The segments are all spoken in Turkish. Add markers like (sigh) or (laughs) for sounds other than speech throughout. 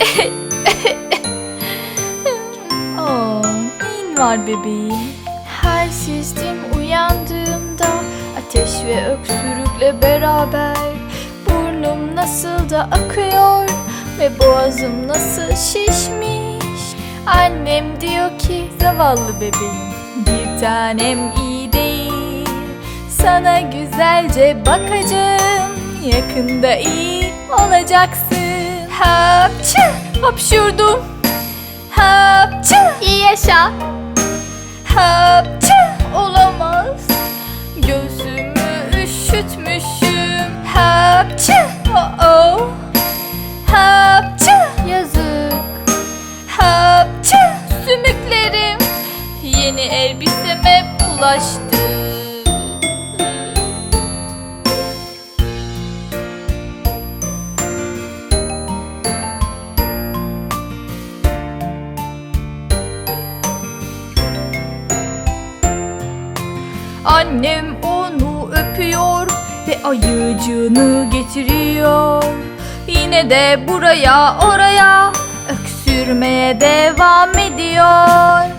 (laughs) Oh, neyin var bebeğim? Halsizdim uyandığımda Ateş ve öksürükle beraber. Burnum nasıl da akıyor Ve boğazım nasıl şişmiş. Annem diyor ki zavallı bebeğim Bir tanem iyi değil. Sana güzelce bakacağım Yakında iyi olacaksın Hapçı hapşurdum. Hapçı iyi yaşa. Hapçı olamaz. Gözümü üşütmüşüm. Hapçı oh oh Hapçı yazık. Hapçı sümüklerim. Yeni elbiseme bulaştı ayıcığını getiriyor. Yine de buraya oraya öksürmeye devam ediyor.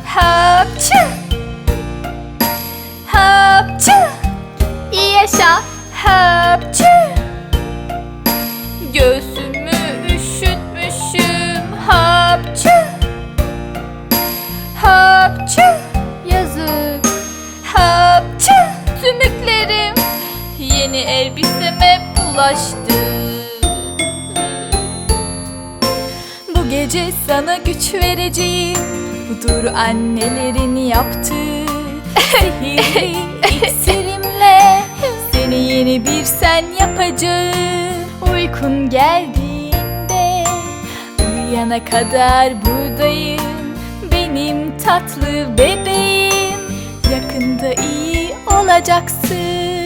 Elbiseme bulaştı. Bu gece sana güç vereceğim. Budur annelerin yaptığı Sihirli (laughs) iksirimle. Seni yeni bir sen yapacağım. Uykun geldiğinde Uyuyana kadar buradayım. Benim tatlı bebeğim Yakında iyi olacaksın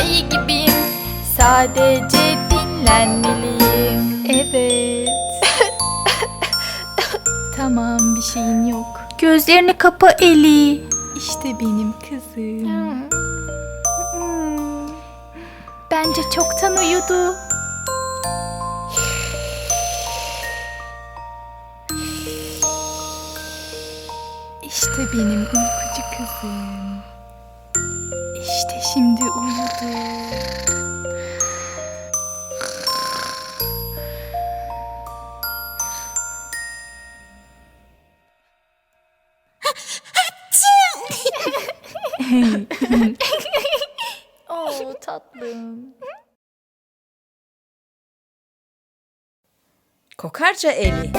iyi gibiyim Sadece dinlenmeliyim Evet (laughs) Tamam bir şeyin yok. Gözlerini kapa Eli. İşte benim kızım. Bence çoktan uyudu. İşte benim uykucu kızım. Şimdi uyudu. (laughs) Oo tatlım. Kokarca Eli.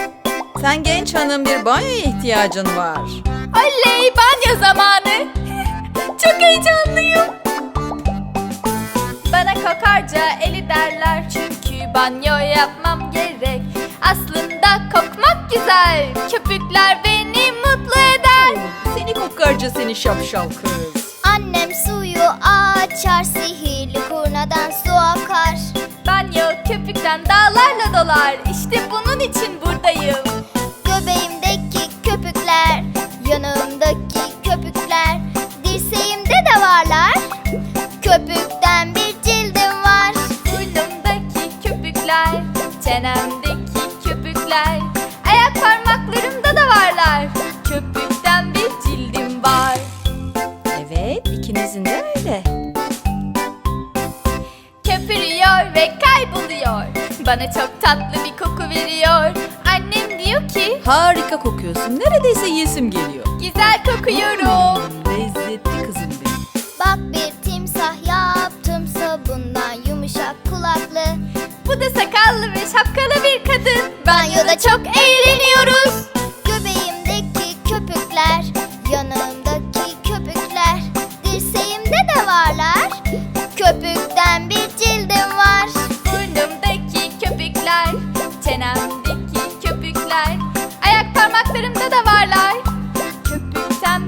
Sen genç hanım bir banyoya ihtiyacın var. Oley banyo zamanı. Çok heyecanlıyım. Kokarca eli derler çünkü banyo yapmam gerek. Aslında kokmak güzel. Köpükler beni mutlu eder. Seni kokarca seni şapşal kız. Annem suyu açar sihirli kurnadan su akar Banyo köpükten dağlarla dolar. İşte bunun için buradayım. İkinizin de öyle. Köpürüyor ve kayboluyor. Bana çok tatlı bir koku veriyor. Annem diyor ki Harika kokuyorsun. Neredeyse yesim geliyor. güzel kokuyorum. Hmm, lezzetli kızım benim. Bak bir timsah yaptım sabundan yumuşak kulaklı Bu da sakallı ve şapkalı bir kadın. Banyoda çok eğleniyoruz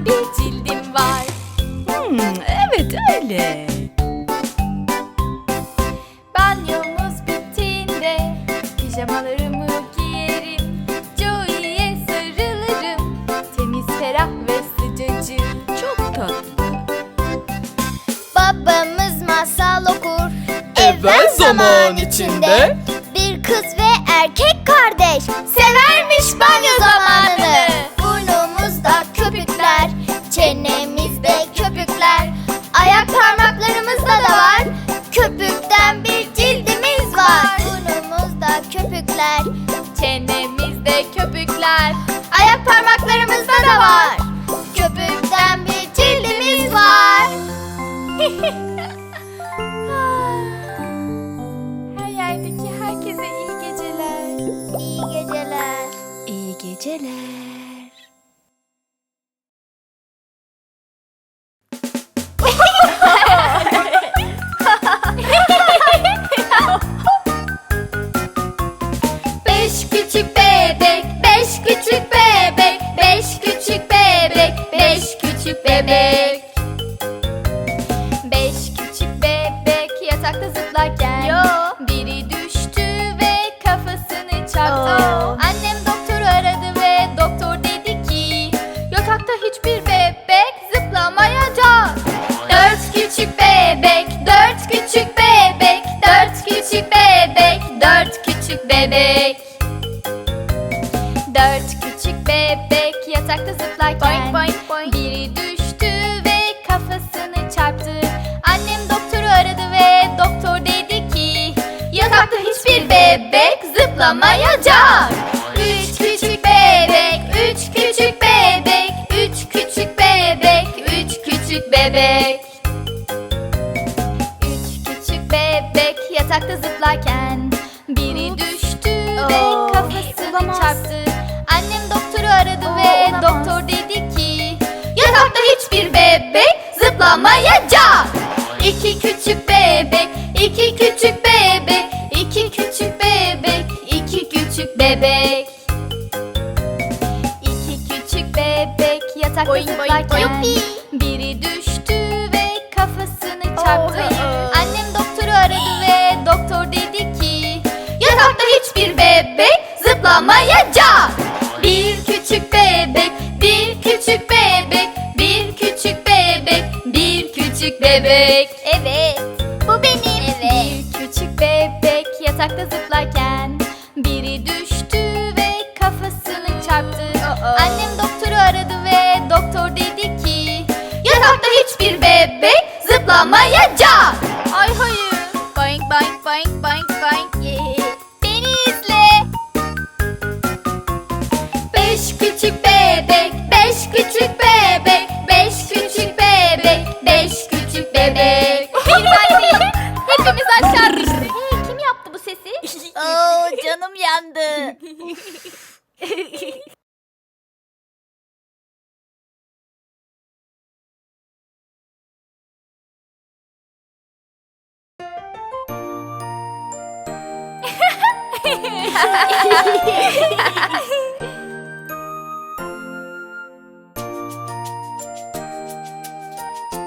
bir cildim var. Hmm, evet öyle. Ben Banyomuz bittiğinde pijamalarımı giyerim. Joey'e sarılırım. Temiz, ferah ve sıcacık. Çok tatlı. Babamız masal okur. Evvel zaman içinde. Bir kız ve erkek kardeş. Severmiş banyo zamanını. Parmaklarımızda da var. Köpükten bir cildimiz var. Burnumuzda köpükler Çenemizde köpükler. Ayak parmaklarımızda da var bebek. Dört küçük bebek yatakta zıplarken biri düştü ve kafasını çarptı. Annem doktoru aradı ve doktor dedi ki yatakta hiçbir bebek zıplamayacak. Üç küçük bebek, üç küçük bebek, üç küçük bebek, üç küçük bebek. Üç küçük bebek yatakta zıplarken zıplamayacak. İki küçük bebek, iki küçük bebek, iki küçük bebek, iki küçük bebek. İki küçük bebek yatakta Boing, zıplarken boing. biri düştü ve kafasını çarptı. Annem doktoru aradı ve doktor dedi ki yatakta hiçbir bebek zıplamayacak. Yatakta zıplarken biri düştü ve kafasını çarptı. Annem doktoru aradı ve doktor dedi ki yatakta hiçbir bebek zıplamayacak.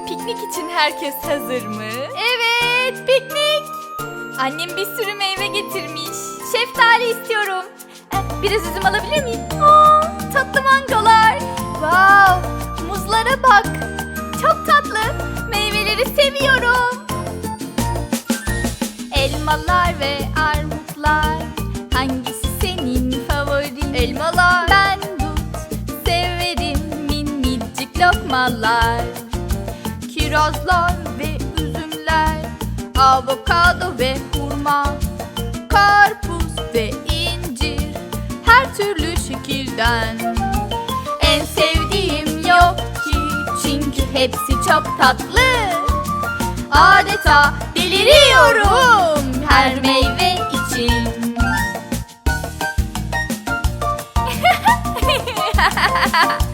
Piknik için herkes hazır mı? Evet, piknik. Annem bir sürü meyve getirmiş. Şeftali istiyorum. Eh, Biraz üzüm alabilir miyim? Aa, tatlı mangolar. Wow, muzlara bak. Çok tatlı. Meyveleri seviyorum. Elmalar ve lokmalar. Kirazlar ve üzümler Avokado ve hurma Karpuz ve incir Her türlü şekilden En sevdiğim yok ki Çünkü hepsi çok tatlı Adeta deliriyorum Her meyve için Ay (laughs)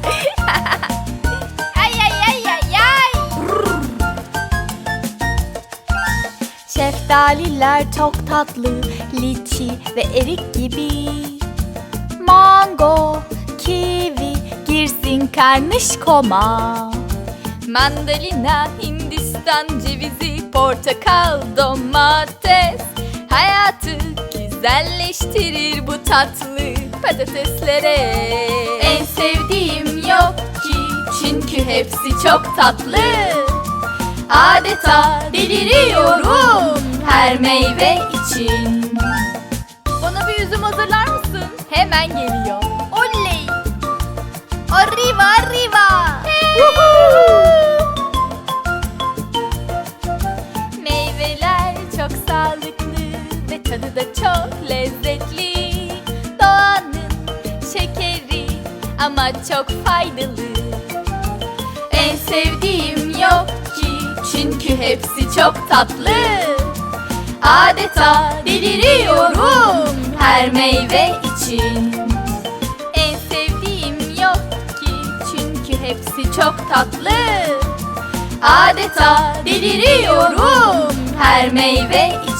Şeftaliler çok tatlı, liçi ve erik gibi. Mango, kivi girsin karnışkoma. Mandalina, Hindistan cevizi, portakal, domates. Hayatı güzelleştirir bu tatlı patateslere. En sevdiğim yok ki çünkü hepsi çok tatlı. Adeta deliriyorum her meyve için Bana bir üzüm hazırlar mısın? Hemen geliyor Oley! Arriva arriva! Meyveler çok sağlıklı ve tadı da çok lezzetli. Doğanın şekeri ama çok faydalı. En sevdiğim yok ki çünkü hepsi çok tatlı. Adeta deliriyorum her meyve için. En sevdiğim yok ki çünkü hepsi çok tatlı. Adeta deliriyorum her meyve için.